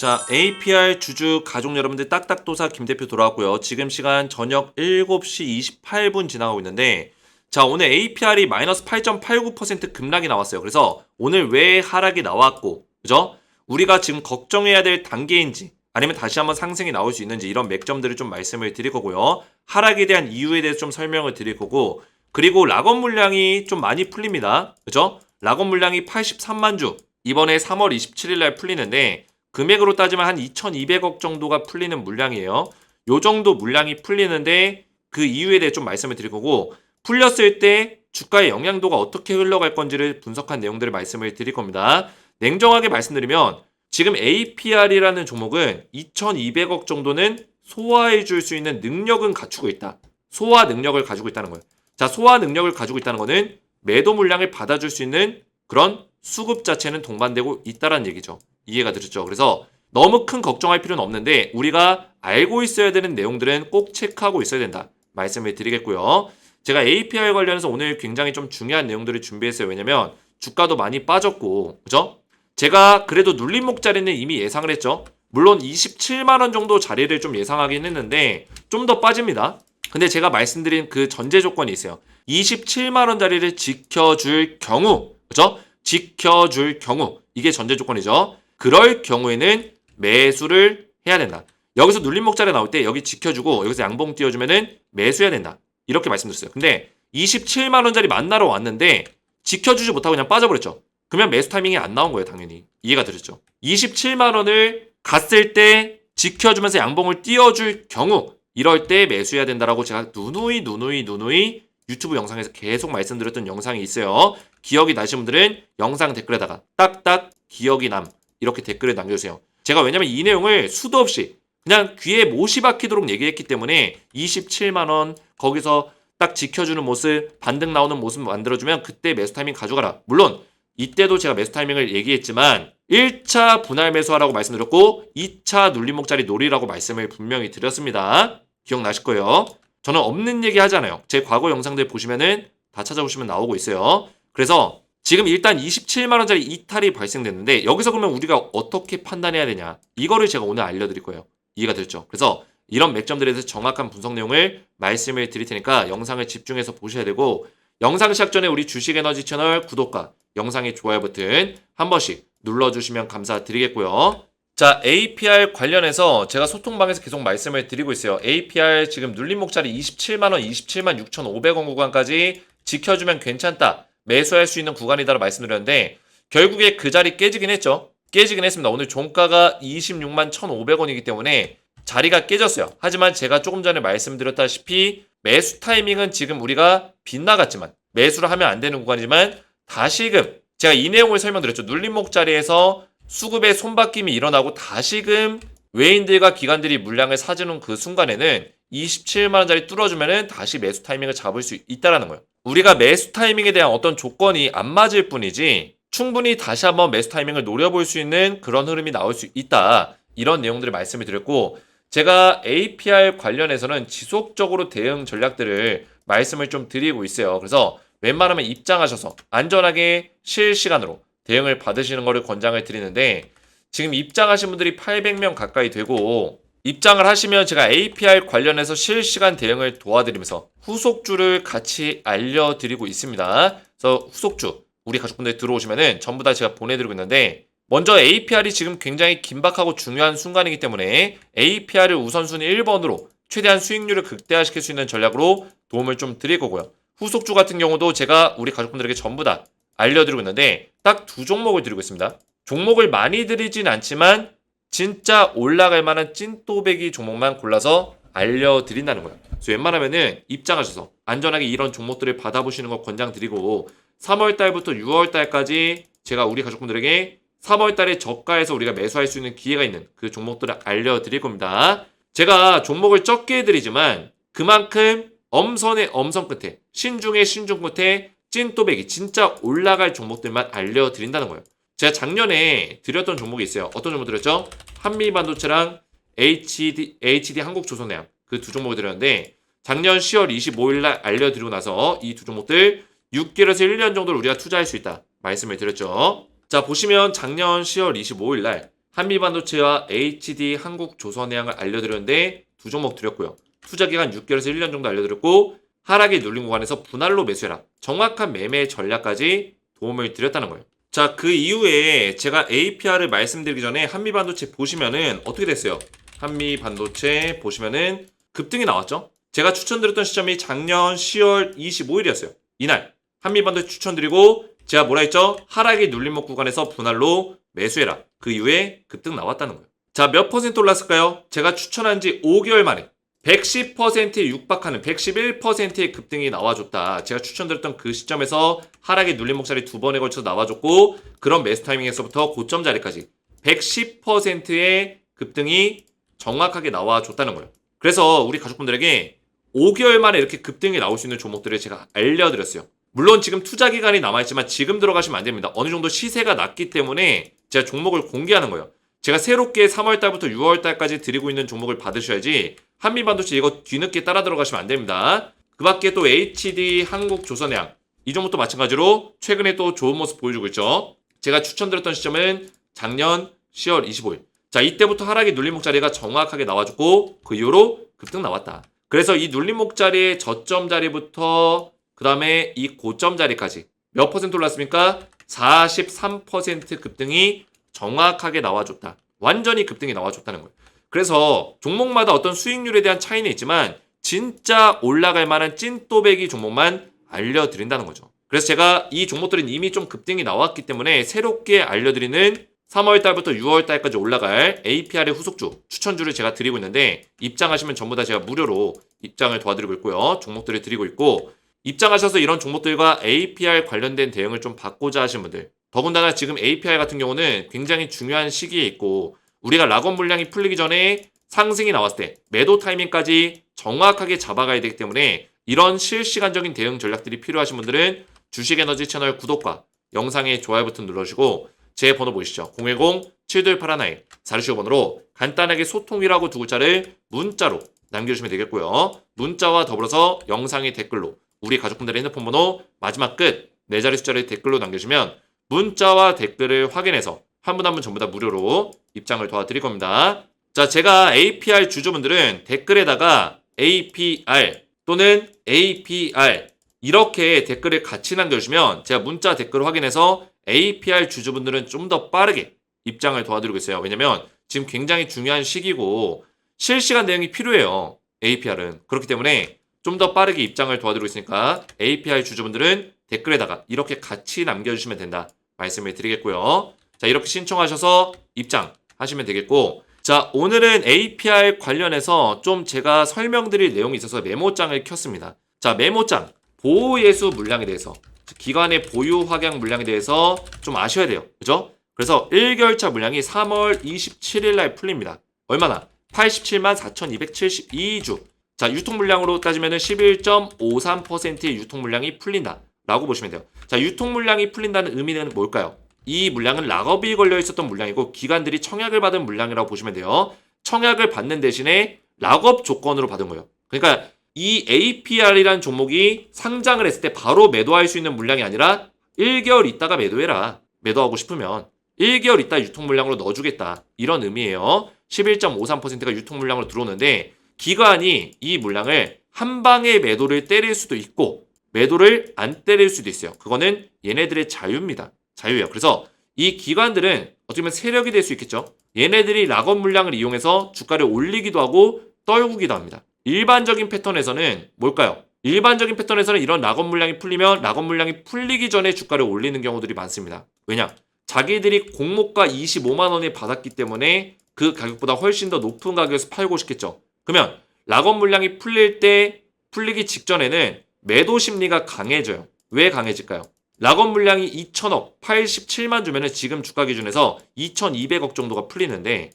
자, APR 주주 가족 여러분들 딱딱도사 김 대표 돌아왔고요. 지금 시간 저녁 7시 28분 지나가고 있는데 자, 오늘 APR이 마이너스 8.89% 급락이 나왔어요. 그래서 오늘 왜 하락이 나왔고, 그죠? 우리가 지금 걱정해야 될 단계인지 아니면 다시 한번 상승이 나올 수 있는지 이런 맥점들을 좀 말씀을 드릴 거고요. 하락에 대한 이유에 대해서 좀 설명을 드릴 거고, 그리고 락업 물량이 좀 많이 풀립니다. 그죠? 락업 물량이 83만 주. 이번에 3월 27일 날 풀리는데 금액으로 따지면 한 2,200억 정도가 풀리는 물량이에요. 요 정도 물량이 풀리는데 그 이유에 대해 좀 말씀을 드릴 거고 풀렸을 때 주가의 영향도가 어떻게 흘러갈 건지를 분석한 내용들을 말씀을 드릴 겁니다. 냉정하게 말씀드리면 지금 APR이라는 종목은 2,200억 정도는 소화해 줄 수 있는 능력은 갖추고 있다. 소화 능력을 가지고 있다는 거예요. 자, 소화 능력을 가지고 있다는 거는 매도 물량을 받아줄 수 있는 그런 수급 자체는 동반되고 있다라는 얘기죠. 이해가 되셨죠? 그래서 너무 큰 걱정할 필요는 없는데 우리가 알고 있어야 되는 내용들은 꼭 체크하고 있어야 된다. 말씀을 드리겠고요. 제가 APR 관련해서 오늘 굉장히 좀 중요한 내용들을 준비했어요. 왜냐면 주가도 많이 빠졌고, 그죠? 제가 그래도 눌림목 자리는 이미 예상을 했죠. 물론 27만 원 정도 자리를 좀 예상하긴 했는데 좀 더 빠집니다. 근데 제가 말씀드린 그 전제 조건이 있어요. 27만 원 자리를 지켜줄 경우, 그죠? 지켜줄 경우 이게 전제 조건이죠. 그럴 경우에는 매수를 해야 된다. 여기서 눌림목 자리 나올 때 여기 지켜주고 여기서 양봉 띄워주면은 매수해야 된다. 이렇게 말씀드렸어요. 근데 27만 원짜리 만나러 왔는데 지켜주지 못하고 그냥 빠져버렸죠. 그러면 매수 타이밍이 안 나온 거예요, 당연히. 이해가 되셨죠? 27만 원을 갔을 때 지켜주면서 양봉을 띄워줄 경우 이럴 때 매수해야 된다라고 제가 누누이 누누이 누누이 유튜브 영상에서 계속 말씀드렸던 영상이 있어요. 기억이 나신 분들은 영상 댓글에다가 딱딱 기억이 남 이렇게 댓글을 남겨주세요. 제가 왜냐면 이 내용을 수도 없이 그냥 귀에 못이 박히도록 얘기했기 때문에 27만 원 거기서 딱 지켜주는 모습 반등 나오는 모습 만들어주면 그때 매수 타이밍 가져가라. 물론 이때도 제가 매수 타이밍을 얘기했지만 1차 분할 매수하라고 말씀드렸고 2차 눌림목자리 놀이라고 말씀을 분명히 드렸습니다. 기억나실 거예요. 저는 없는 얘기 하잖아요. 제 과거 영상들 보시면은 다 찾아보시면 나오고 있어요. 그래서 지금 일단 27만 원짜리 이탈이 발생됐는데 여기서 그러면 우리가 어떻게 판단해야 되냐? 이거를 제가 오늘 알려드릴 거예요. 이해가 됐죠? 그래서 이런 맥점들에 대해서 정확한 분석 내용을 말씀을 드릴 테니까 영상을 집중해서 보셔야 되고 영상 시작 전에 우리 주식에너지 채널 구독과 영상의 좋아요 버튼 한 번씩 눌러주시면 감사드리겠고요. 자, APR 관련해서 제가 소통방에서 계속 말씀을 드리고 있어요. APR 지금 눌림목자리 27만원, 27만 6,500원 구간까지 지켜주면 괜찮다. 매수할 수 있는 구간이다라고 말씀드렸는데 결국에 그 자리 깨지긴 했죠. 깨지긴 했습니다. 오늘 종가가 26만 1,500원이기 때문에 자리가 깨졌어요. 하지만 제가 조금 전에 말씀드렸다시피 매수 타이밍은 지금 우리가 빗나갔지만 매수를 하면 안 되는 구간이지만 다시금 제가 이 내용을 설명드렸죠. 눌림목 자리에서 수급의 손바뀜이 일어나고 다시금 외인들과 기관들이 물량을 사주는 그 순간에는 27만 원짜리 뚫어주면은 다시 매수 타이밍을 잡을 수 있다라는 거예요. 우리가 매수 타이밍에 대한 어떤 조건이 안 맞을 뿐이지 충분히 다시 한번 매수 타이밍을 노려볼 수 있는 그런 흐름이 나올 수 있다. 이런 내용들을 말씀을 드렸고 제가 APR 관련해서는 지속적으로 대응 전략들을 말씀을 좀 드리고 있어요. 그래서 웬만하면 입장하셔서 안전하게 실시간으로 대응을 받으시는 것을 권장을 드리는데 지금 입장하신 분들이 800명 가까이 되고 입장을 하시면 제가 APR 관련해서 실시간 대응을 도와드리면서 후속주를 같이 알려드리고 있습니다. 그래서 후속주 우리 가족분들 들어오시면은 전부 다 제가 보내드리고 있는데 먼저 APR이 지금 굉장히 긴박하고 중요한 순간이기 때문에 APR을 우선순위 1번으로 최대한 수익률을 극대화시킬 수 있는 전략으로 도움을 좀 드릴 거고요. 후속주 같은 경우도 제가 우리 가족분들에게 전부 다 알려드리고 있는데 딱 두 종목을 드리고 있습니다. 종목을 많이 드리진 않지만 진짜 올라갈 만한 찐또배기 종목만 골라서 알려드린다는 거예요. 그래서 웬만하면은 입장하셔서 안전하게 이런 종목들을 받아보시는 거 권장드리고 3월 달부터 6월 달까지 제가 우리 가족분들에게 3월 달에 저가에서 우리가 매수할 수 있는 기회가 있는 그 종목들을 알려드릴 겁니다. 제가 종목을 적게 해드리지만 그만큼 엄선의 엄선 끝에 신중의 신중 끝에 찐또배기 진짜 올라갈 종목들만 알려드린다는 거예요. 제가 작년에 드렸던 종목이 있어요. 어떤 종목 드렸죠? 한미반도체랑 HD, HD 한국조선해양 그 두 종목을 드렸는데 작년 10월 25일 날 알려드리고 나서 이 두 종목들 6개월에서 1년 정도를 우리가 투자할 수 있다 말씀을 드렸죠. 자 보시면 작년 10월 25일 날 한미반도체와 HD 한국조선해양을 알려드렸는데 두 종목 드렸고요. 투자 기간 6개월에서 1년 정도 알려드렸고 하락이 눌린 구간에서 분할로 매수해라. 정확한 매매 전략까지 도움을 드렸다는 거예요. 자, 그 이후에 제가 APR을 말씀드리기 전에 한미 반도체 보시면은 어떻게 됐어요? 한미 반도체 보시면은 급등이 나왔죠? 제가 추천드렸던 시점이 작년 10월 25일이었어요. 이날 한미 반도체 추천드리고 제가 뭐라 했죠? 하락이 눌림목 구간에서 분할로 매수해라. 그 이후에 급등 나왔다는 거예요. 자, 몇 퍼센트 올랐을까요? 제가 추천한 지 5개월 만에 110%에 육박하는 111%의 급등이 나와줬다. 제가 추천드렸던 그 시점에서 하락의 눌림목 자리 두 번에 걸쳐서 나와줬고 그런 매수 타이밍에서부터 고점 자리까지 110%의 급등이 정확하게 나와줬다는 거예요. 그래서 우리 가족분들에게 5개월 만에 이렇게 급등이 나올 수 있는 종목들을 제가 알려드렸어요. 물론 지금 투자 기간이 남아있지만 지금 들어가시면 안 됩니다. 어느 정도 시세가 낮기 때문에 제가 종목을 공개하는 거예요. 제가 새롭게 3월달부터 6월달까지 드리고 있는 종목을 받으셔야지 한미반도체 이거 뒤늦게 따라 들어가시면 안 됩니다. 그 밖에 또 HD 한국조선해양 이 종목도 마찬가지로 최근에 또 좋은 모습 보여주고 있죠. 제가 추천드렸던 시점은 작년 10월 25일. 자 이때부터 하락의 눌림목 자리가 정확하게 나와주고 그 이후로 급등 나왔다. 그래서 이 눌림목 자리의 저점 자리부터 그 다음에 이 고점 자리까지 몇 퍼센트 올랐습니까? 43% 급등이 정확하게 나와줬다. 완전히 급등이 나와줬다는 거예요. 그래서 종목마다 어떤 수익률에 대한 차이는 있지만 진짜 올라갈 만한 찐또배기 종목만 알려드린다는 거죠. 그래서 제가 이 종목들은 이미 좀 급등이 나왔기 때문에 새롭게 알려드리는 3월달부터 6월달까지 올라갈 APR의 후속주 추천주를 제가 드리고 있는데 입장하시면 전부 다 제가 무료로 입장을 도와드리고 있고요. 종목들을 드리고 있고 입장하셔서 이런 종목들과 APR 관련된 대응을 좀 받고자 하신 분들 더군다나 지금 APR 같은 경우는 굉장히 중요한 시기에 있고 우리가 락원 물량이 풀리기 전에 상승이 나왔을 때 매도 타이밍까지 정확하게 잡아가야 되기 때문에 이런 실시간적인 대응 전략들이 필요하신 분들은 주식에너지 채널 구독과 영상의 좋아요 버튼 눌러주시고 제 번호 보이시죠? 010-7281 사르시오 번호로 간단하게 소통이라고 두 글자를 문자로 남겨주시면 되겠고요. 문자와 더불어서 영상의 댓글로 우리 가족분들의 핸드폰 번호 마지막 끝 네 자리 숫자를 댓글로 남겨주시면 문자와 댓글을 확인해서 한 분 한 분 전부 다 무료로 입장을 도와드릴 겁니다. 자, 제가 APR 주주분들은 댓글에다가 APR 또는 APR 이렇게 댓글을 같이 남겨주시면 제가 문자 댓글 확인해서 APR 주주분들은 좀 더 빠르게 입장을 도와드리고 있어요. 왜냐면 지금 굉장히 중요한 시기고 실시간 대응이 필요해요. APR은. 그렇기 때문에 좀 더 빠르게 입장을 도와드리고 있으니까 APR 주주분들은 댓글에다가 이렇게 같이 남겨주시면 된다. 말씀을 드리겠고요. 자, 이렇게 신청하셔서 입장 하시면 되겠고, 자, 오늘은 APR 관련해서 좀 제가 설명드릴 내용이 있어서 메모장을 켰습니다. 자, 메모장. 보호예수 물량에 대해서, 기관의 보유 확약 물량에 대해서 좀 아셔야 돼요. 그죠? 그래서 1개월차 물량이 3월 27일 날 풀립니다. 얼마나? 87만 4,272주. 자, 유통 물량으로 따지면 11.53%의 유통 물량이 풀린다. 라고 보시면 돼요. 자, 유통 물량이 풀린다는 의미는 뭘까요? 이 물량은 락업이 걸려 있었던 물량이고 기관들이 청약을 받은 물량이라고 보시면 돼요. 청약을 받는 대신에 락업 조건으로 받은 거예요. 그러니까 이 APR이라는 종목이 상장을 했을 때 바로 매도할 수 있는 물량이 아니라 1개월 있다가 매도해라. 매도하고 싶으면 1개월 있다 유통 물량으로 넣어주겠다. 이런 의미예요. 11.53%가 유통 물량으로 들어오는데 기관이 이 물량을 한 방에 매도를 때릴 수도 있고 매도를 안 때릴 수도 있어요. 그거는 얘네들의 자유입니다. 자유예요. 그래서 이 기관들은 어떻게 보면 세력이 될 수 있겠죠. 얘네들이 락업 물량을 이용해서 주가를 올리기도 하고 떨구기도 합니다. 일반적인 패턴에서는 뭘까요? 일반적인 패턴에서는 이런 락업 물량이 풀리면 락업 물량이 풀리기 전에 주가를 올리는 경우들이 많습니다. 왜냐? 자기들이 공모가 25만 원에 받았기 때문에 그 가격보다 훨씬 더 높은 가격에서 팔고 싶겠죠. 그러면 락업 물량이 풀릴 때 풀리기 직전에는 매도 심리가 강해져요. 왜 강해질까요? 락업 물량이 2천억, 87만 주면은 지금 주가 기준에서 2,200억 정도가 풀리는데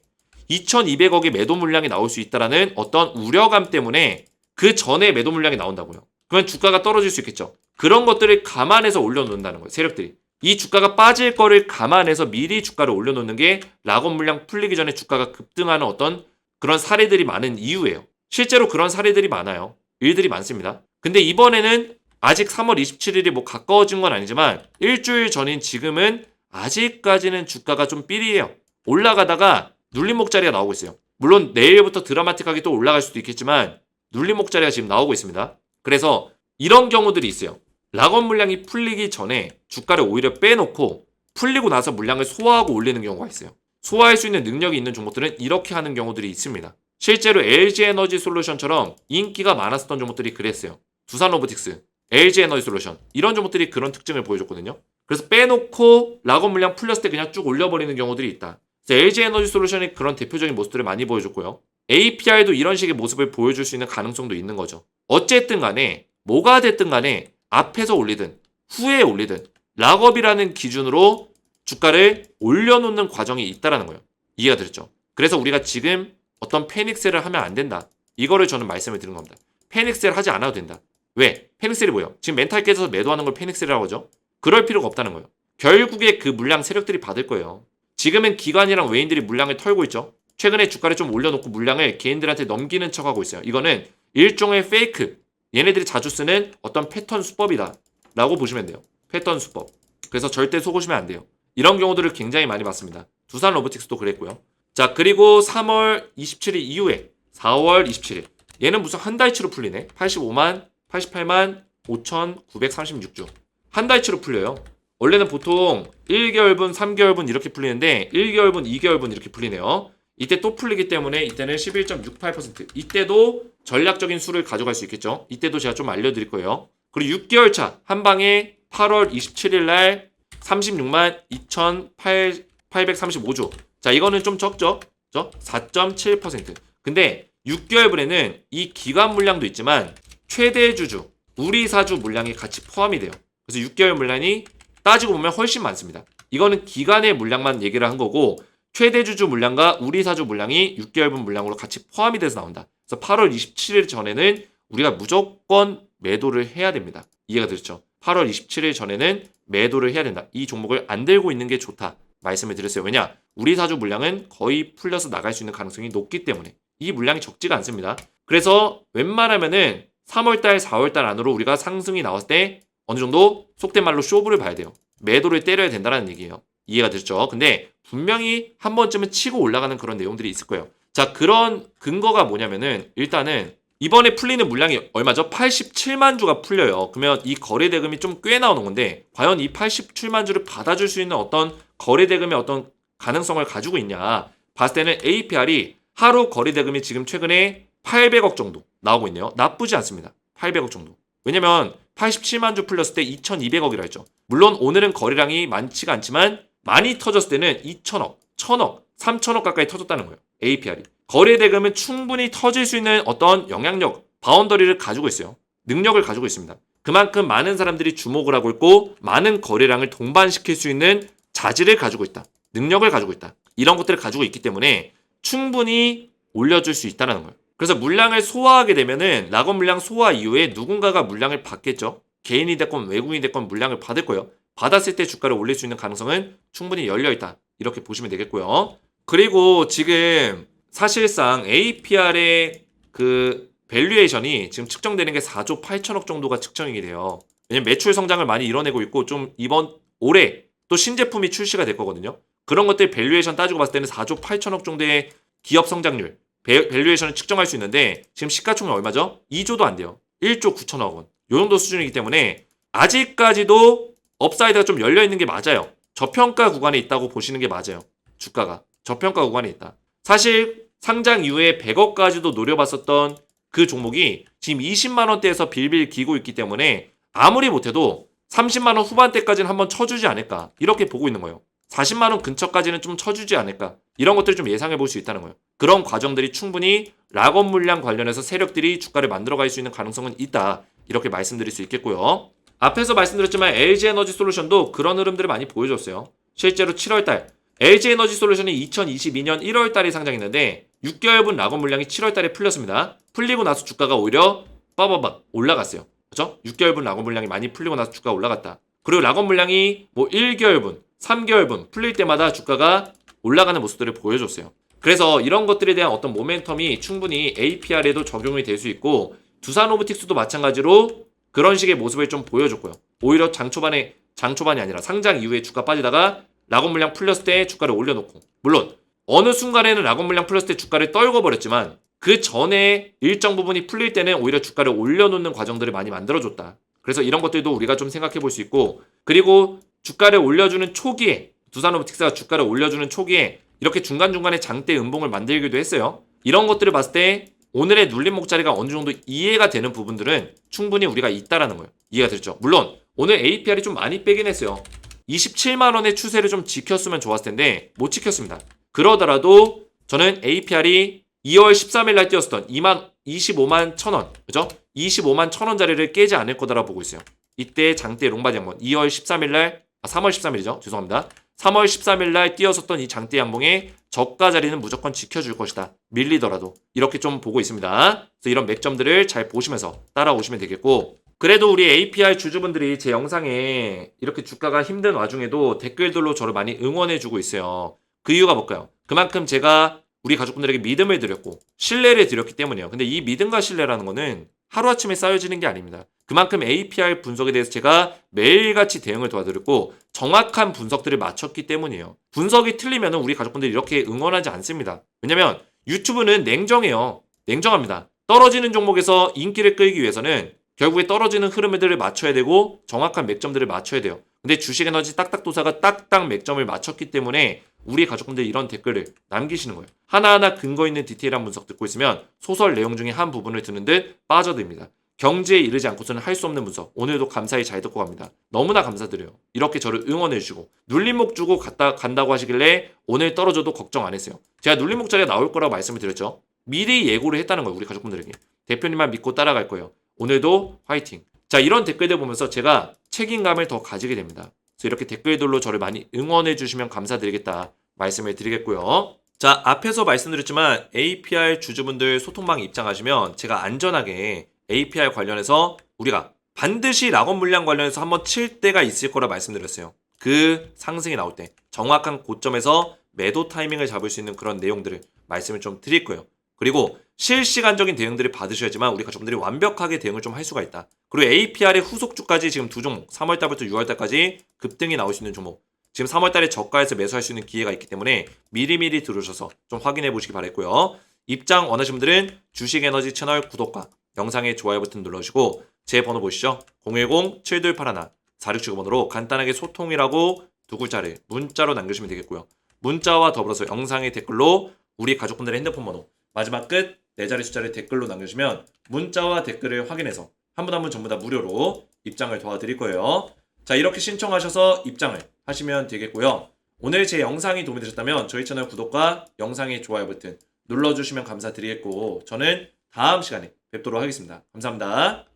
2,200억의 매도 물량이 나올 수 있다라는 어떤 우려감 때문에 그 전에 매도 물량이 나온다고요. 그러면 주가가 떨어질 수 있겠죠. 그런 것들을 감안해서 올려놓는다는 거예요. 세력들이. 이 주가가 빠질 거를 감안해서 미리 주가를 올려놓는 게 락업 물량 풀리기 전에 주가가 급등하는 어떤 그런 사례들이 많은 이유예요. 실제로 그런 사례들이 많아요. 일들이 많습니다. 근데 이번에는 아직 3월 27일이 뭐 가까워진 건 아니지만 일주일 전인 지금은 아직까지는 주가가 좀 삐리해요. 올라가다가 눌림목 자리가 나오고 있어요. 물론 내일부터 드라마틱하게 또 올라갈 수도 있겠지만 눌림목 자리가 지금 나오고 있습니다. 그래서 이런 경우들이 있어요. 락업 물량이 풀리기 전에 주가를 오히려 빼놓고 풀리고 나서 물량을 소화하고 올리는 경우가 있어요. 소화할 수 있는 능력이 있는 종목들은 이렇게 하는 경우들이 있습니다. 실제로 LG 에너지 솔루션처럼 인기가 많았었던 종목들이 그랬어요. 두산 로보틱스, LG 에너지 솔루션 이런 종목들이 그런 특징을 보여줬거든요. 그래서 빼놓고 락업 물량 풀렸을 때 그냥 쭉 올려버리는 경우들이 있다. 그래서 LG 에너지 솔루션이 그런 대표적인 모습들을 많이 보여줬고요. APR도 이런 식의 모습을 보여줄 수 있는 가능성도 있는 거죠. 어쨌든 간에 뭐가 됐든 간에 앞에서 올리든 후에 올리든 락업이라는 기준으로 주가를 올려놓는 과정이 있다라는 거예요. 이해가 되셨죠? 그래서 우리가 지금 어떤 패닉셀을 하면 안 된다. 이거를 저는 말씀을 드린 겁니다. 패닉셀 하지 않아도 된다. 왜? 패닉셀이 뭐예요? 지금 멘탈 깨져서 매도하는 걸 패닉셀이라고 하죠? 그럴 필요가 없다는 거예요. 결국에 그 물량 세력들이 받을 거예요. 지금은 기관이랑 외인들이 물량을 털고 있죠. 최근에 주가를 좀 올려놓고 물량을 개인들한테 넘기는 척하고 있어요. 이거는 일종의 페이크. 얘네들이 자주 쓰는 어떤 패턴 수법이다. 라고 보시면 돼요. 패턴 수법. 그래서 절대 속으시면 안 돼요. 이런 경우들을 굉장히 많이 봤습니다. 두산 로보틱스도 그랬고요. 자, 그리고 3월 27일 이후에 4월 27일. 얘는 무슨 한 달치로 풀리네. 85만, 88만 5,936주. 한 달치로 풀려요. 원래는 보통 1개월분, 3개월분 이렇게 풀리는데 1개월분, 2개월분 이렇게 풀리네요. 이때 또 풀리기 때문에 이때는 11.68%. 이때도 전략적인 수를 가져갈 수 있겠죠. 이때도 제가 좀 알려드릴 거예요. 그리고 6개월 차 한 방에 8월 27일 날 36만 2,835주. 자, 이거는 좀 적죠? 죠? 4.7%. 근데 6개월분에는 이 기간 물량도 있지만 최대 주주, 우리 사주 물량이 같이 포함이 돼요. 그래서 6개월 물량이 따지고 보면 훨씬 많습니다. 이거는 기간의 물량만 얘기를 한 거고 최대 주주 물량과 우리 사주 물량이 6개월분 물량으로 같이 포함이 돼서 나온다. 그래서 8월 27일 전에는 우리가 무조건 매도를 해야 됩니다. 이해가 되셨죠? 8월 27일 전에는 매도를 해야 된다. 이 종목을 안 들고 있는 게 좋다. 말씀을 드렸어요. 왜냐? 우리 사주 물량은 거의 풀려서 나갈 수 있는 가능성이 높기 때문에 이 물량이 적지가 않습니다. 그래서 웬만하면은 3월달, 4월달 안으로 우리가 상승이 나왔을 때 어느 정도 속된 말로 쇼부를 봐야 돼요. 매도를 때려야 된다는 얘기예요. 이해가 되셨죠? 근데 분명히 한 번쯤은 치고 올라가는 그런 내용들이 있을 거예요. 자, 그런 근거가 뭐냐면은 일단은 이번에 풀리는 물량이 얼마죠? 87만 주가 풀려요. 그러면 이 거래 대금이 좀 꽤 나오는 건데 과연 이 87만 주를 받아줄 수 있는 어떤 거래 대금의 어떤 가능성을 가지고 있냐? 봤을 때는 APR이 하루 거래 대금이 지금 최근에 800억 정도 나오고 있네요. 나쁘지 않습니다. 800억 정도. 왜냐면 87만 주 풀렸을 때 2,200억이라 했죠. 물론 오늘은 거래량이 많지가 않지만 많이 터졌을 때는 2천억, 1천억, 3천억 가까이 터졌다는 거예요. APR이. 거래 대금은 충분히 터질 수 있는 어떤 영향력, 바운더리를 가지고 있어요. 능력을 가지고 있습니다. 그만큼 많은 사람들이 주목을 하고 있고 많은 거래량을 동반시킬 수 있는 자질을 가지고 있다. 능력을 가지고 있다. 이런 것들을 가지고 있기 때문에 충분히 올려줄 수 있다는 거예요. 그래서 물량을 소화하게 되면은 락업 물량 소화 이후에 누군가가 물량을 받겠죠. 개인이 됐건 외국인이 됐건 물량을 받을 거예요. 받았을 때 주가를 올릴 수 있는 가능성은 충분히 열려 있다. 이렇게 보시면 되겠고요. 그리고 지금 사실상 APR의 그 밸류에이션이 지금 측정되는 게 4조 8천억 정도가 측정이 돼요. 왜냐면 매출 성장을 많이 이뤄내고 있고 좀 이번 올해 또 신제품이 출시가 될 거거든요. 그런 것들 밸류에이션 따지고 봤을 때는 4조 8천억 정도의 기업 성장률 배- 밸류에이션을 측정할 수 있는데 지금 시가총액 얼마죠? 2조도 안 돼요. 1조 9천억 원. 요 정도 수준이기 때문에 아직까지도 업사이드가 좀 열려 있는 게 맞아요. 저평가 구간에 있다고 보시는 게 맞아요. 주가가 저평가 구간에 있다. 사실 상장 이후에 100억까지도 노려봤었던 그 종목이 지금 20만 원대에서 빌빌 기고 있기 때문에 아무리 못해도 30만 원 후반대까지는 한번 쳐주지 않을까 이렇게 보고 있는 거예요. 40만 원 근처까지는 좀 쳐주지 않을까 이런 것들을 좀 예상해 볼 수 있다는 거예요. 그런 과정들이 충분히 락업 물량 관련해서 세력들이 주가를 만들어갈 수 있는 가능성은 있다 이렇게 말씀드릴 수 있겠고요. 앞에서 말씀드렸지만 LG 에너지 솔루션도 그런 흐름들을 많이 보여줬어요. 실제로 7월달 LG 에너지 솔루션이 2022년 1월달에 상장했는데 6개월분 락업 물량이 7월달에 풀렸습니다. 풀리고 나서 주가가 오히려 빠바박 올라갔어요. 그죠? 6개월분 락업 물량이 많이 풀리고 나서 주가가 올라갔다. 그리고 락업 물량이 뭐 1개월분, 3개월분 풀릴 때마다 주가가 올라가는 모습들을 보여줬어요. 그래서 이런 것들에 대한 어떤 모멘텀이 충분히 APR에도 적용이 될 수 있고 두산 로보틱스도 마찬가지로 그런 식의 모습을 좀 보여줬고요. 오히려 장 초반에 장 초반이 아니라 상장 이후에 주가 빠지다가 락업 물량 풀렸을 때 주가를 올려놓고 물론 어느 순간에는 락원 물량 플러스 때 주가를 떨궈 버렸지만 그 전에 일정 부분이 풀릴 때는 오히려 주가를 올려놓는 과정들을 많이 만들어줬다. 그래서 이런 것들도 우리가 좀 생각해 볼 수 있고 그리고 주가를 올려주는 초기에 두산로보틱스가 주가를 올려주는 초기에 이렇게 중간중간에 장대 음봉을 만들기도 했어요. 이런 것들을 봤을 때 오늘의 눌림 목 자리가 어느 정도 이해가 되는 부분들은 충분히 우리가 있다라는 거예요. 이해가 됐죠? 물론 오늘 APR이 좀 많이 빼긴 했어요. 27만 원의 추세를 좀 지켰으면 좋았을 텐데 못 지켰습니다. 그러더라도 저는 APR이 2월 13일 날 뛰었었던 2만 25만 1천원 그죠? 25만 1천원 자리를 깨지 않을 거다라고 보고 있어요. 이때 장대 롱바디 양봉 2월 13일 날 아, 3월 13일이죠. 죄송합니다. 3월 13일 날 뛰었었던 이 장대 양봉의 저가 자리는 무조건 지켜줄 것이다. 밀리더라도 이렇게 좀 보고 있습니다. 그래서 이런 맥점들을 잘 보시면서 따라오시면 되겠고 그래도 우리 APR 주주분들이 제 영상에 이렇게 주가가 힘든 와중에도 댓글들로 저를 많이 응원해주고 있어요. 그 이유가 뭘까요? 그만큼 제가 우리 가족분들에게 믿음을 드렸고 신뢰를 드렸기 때문이에요. 근데 이 믿음과 신뢰라는 거는 하루아침에 쌓여지는 게 아닙니다. 그만큼 APR 분석에 대해서 제가 매일같이 대응을 도와드렸고 정확한 분석들을 맞췄기 때문이에요. 분석이 틀리면 우리 가족분들이 이렇게 응원하지 않습니다. 왜냐면 유튜브는 냉정해요. 냉정합니다. 떨어지는 종목에서 인기를 끌기 위해서는 결국에 떨어지는 흐름들을 맞춰야 되고 정확한 맥점들을 맞춰야 돼요. 근데 주식에너지 딱딱도사가 딱딱 맥점을 맞췄기 때문에 우리 가족분들이 이런 댓글을 남기시는 거예요. 하나하나 근거 있는 디테일한 분석 듣고 있으면 소설 내용 중에 한 부분을 듣는 듯 빠져듭니다. 경제에 이르지 않고서는 할 수 없는 분석. 오늘도 감사히 잘 듣고 갑니다. 너무나 감사드려요. 이렇게 저를 응원해 주시고 눌림목 주고 갔다 간다고 하시길래 오늘 떨어져도 걱정 안 했어요. 제가 눌림목 자리가 나올 거라고 말씀을 드렸죠. 미리 예고를 했다는 거예요. 우리 가족분들에게. 대표님만 믿고 따라갈 거예요. 오늘도 화이팅. 자, 이런 댓글들 보면서 제가 책임감을 더 가지게 됩니다. 그래서 이렇게 댓글들로 저를 많이 응원해 주시면 감사드리겠다 말씀을 드리겠고요. 자, 앞에서 말씀드렸지만 APR 주주분들 소통방 입장하시면 제가 안전하게 APR 관련해서 우리가 반드시 락원 물량 관련해서 한번 칠 때가 있을 거라 말씀드렸어요. 그 상승이 나올 때 정확한 고점에서 매도 타이밍을 잡을 수 있는 그런 내용들을 말씀을 좀 드릴 거예요. 그리고 실시간적인 대응들을 받으셔야지만 우리 가족분들이 완벽하게 대응을 좀 할 수가 있다. 그리고 APR의 후속주까지 지금 두 종목 3월달부터 6월달까지 급등이 나올 수 있는 종목 지금 3월달에 저가에서 매수할 수 있는 기회가 있기 때문에 미리미리 들어오셔서 좀 확인해 보시기 바랬고요. 입장 원하시는 분들은 주식에너지 채널 구독과 영상의 좋아요 버튼 눌러주시고 제 번호 보시죠. 010-7281-4679번으로 간단하게 소통이라고 두 글자를 문자로 남겨주시면 되겠고요. 문자와 더불어서 영상의 댓글로 우리 가족분들의 핸드폰 번호 마지막 끝 네 자리 숫자를 댓글로 남겨주시면 문자와 댓글을 확인해서 한 분 한 분 전부 다 무료로 입장을 도와드릴 거예요. 자 이렇게 신청하셔서 입장을 하시면 되겠고요. 오늘 제 영상이 도움이 되셨다면 저희 채널 구독과 영상의 좋아요 버튼 눌러주시면 감사드리겠고 저는 다음 시간에 뵙도록 하겠습니다. 감사합니다.